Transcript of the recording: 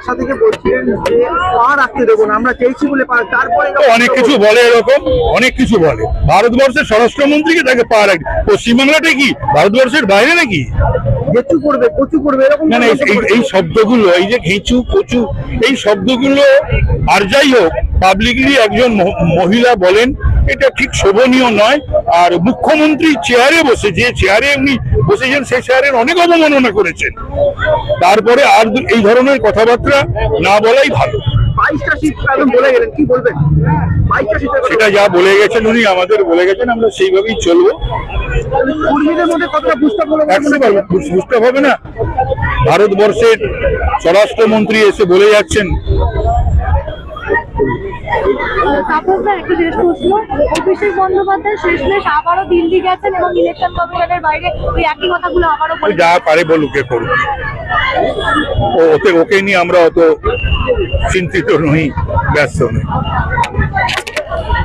আশা থেকে বলছিলেন যে পা রাখতে দেবো না আমরা চেয়েছি বলে তারপরে অনেক কিছু বলে এরকম অনেক কিছু বলে। ভারতবর্ষের স্বরাষ্ট্রমন্ত্রীকে তাকে পা রাখবে পশ্চিমবাংলাটা কি? ভারতবর্ষের বাইরে নাকি? জেচু করবে কচু করবে এরকম না না এই- শব্দগুলো এই যে ঘিঁচু কচু এই শব্দগুলো আর যাই হোক পাবলিকলি একজন মহ- মহিলা বলেন এটা ঠিক শোভনীয় নয়। আর মুখ্যমন্ত্রী চেয়ারে বসে যে চেয়ারে উনি বসেছেন সেই চেয়ারের অনেক অবমাননা করেছেন। তারপরে আর এই ধরনের কথাবার্তা না বলাই ভালো। সিট যা বলে গেছেন উনি আমাদের বলে গেছেন আমরা সেইভাবেই চলবো। বুঝতে হবে না। ভারতবর্ষের স্বরাষ্ট্রমন্ত্রী এসে বলে যাচ্ছেন তাপসদা একটা জিনিস প্রশ্ন, অভিষেক বন্দ্যোপাধ্যায় শেষমেশ আবারও দিল্লি গেছেন এবং ইলেকশন কমিশনের বাইরে ওই একই কথাগুলো আবারও বলে যা পারে বলুকে করুক। ও ওকে ওকে নিয়ে আমরা অত চিন্তিত নই, ব্যস্ত নই।